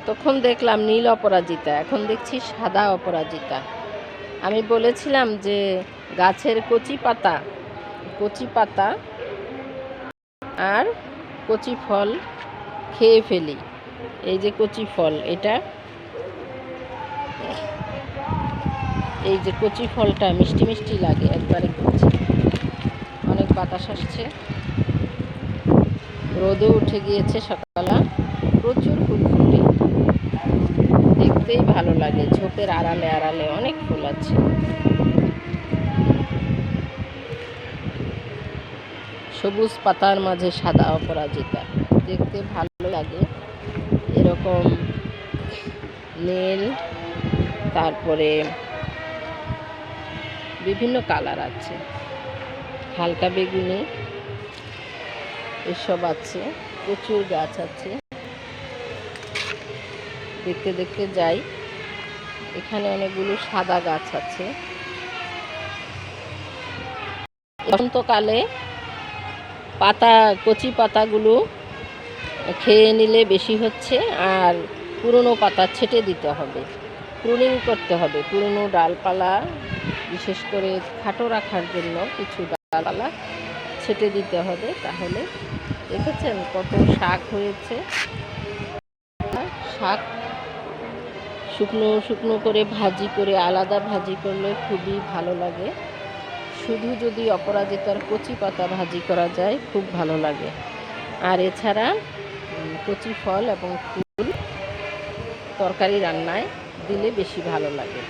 এতক্ষণ দেখলাম নীল অপরাজিতা, এখন দেখছি সাদা অপরাজিতা। আমি বলেছিলাম যে গাছের কচি পাতা কচি পাতা আর কচি ফল খেয়ে ফেলি। এই যে কচি ফল, এটা এই যে কচি ফলটা মিষ্টি মিষ্টি লাগে, একবারে কচি। অনেক বাতাস আসছে। রোদে উঠে গিয়েছে সকালবেলা। প্রচুর ফুল দেখতেই ভালো লাগে। ঝোপের আড়ালে আড়ালে অনেক ফুল আছে। সবুজ পাতার মাঝে সাদা অপরাজিতা। দেখতে ভালো লাগে। এরকম নীল, তারপরে বিভিন্ন কালার আছে। হালকা বেগুনি, এসব আছে। প্রচুর গাছ আছে। দেখতে দেখতে যাই। এখানে অনেকগুলো সাদা গাছ আছে। বসন্তকালে পাতা, কচি পাতাগুলো খেয়ে নিলে বেশি হচ্ছে আর পুরনো পাতা ছেটে দিতে হবে। প্রুনিং করতে হবে। পুরনো ডালপালা, বিশেষ করে খাটো রাখার জন্য কিছু ডালপালা ছেটে দিতে হবে। তাহলে দেখেছেন কত শাক হয়েছে? শাক শুকনো শুকনো করে ভাজি করে, আলাদা ভাজি করলে খুবই ভালো লাগে। শুধু যদি অপরাজিতার কচি পাতা ভাজি করা যায়, খুব ভালো লাগে। আর এছাড়া কচি ফল এবং ফুল তরকারি রান্নায় দিলে বেশি ভালো লাগে।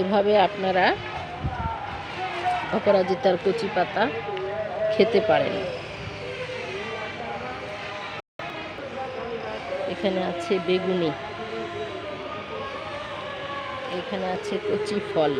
এভাবে আপনারা অপরাজিতার কচি পাতা খেতে পারেন। এখানে আছে বেগুনি। এখানে আছে কচি ফল।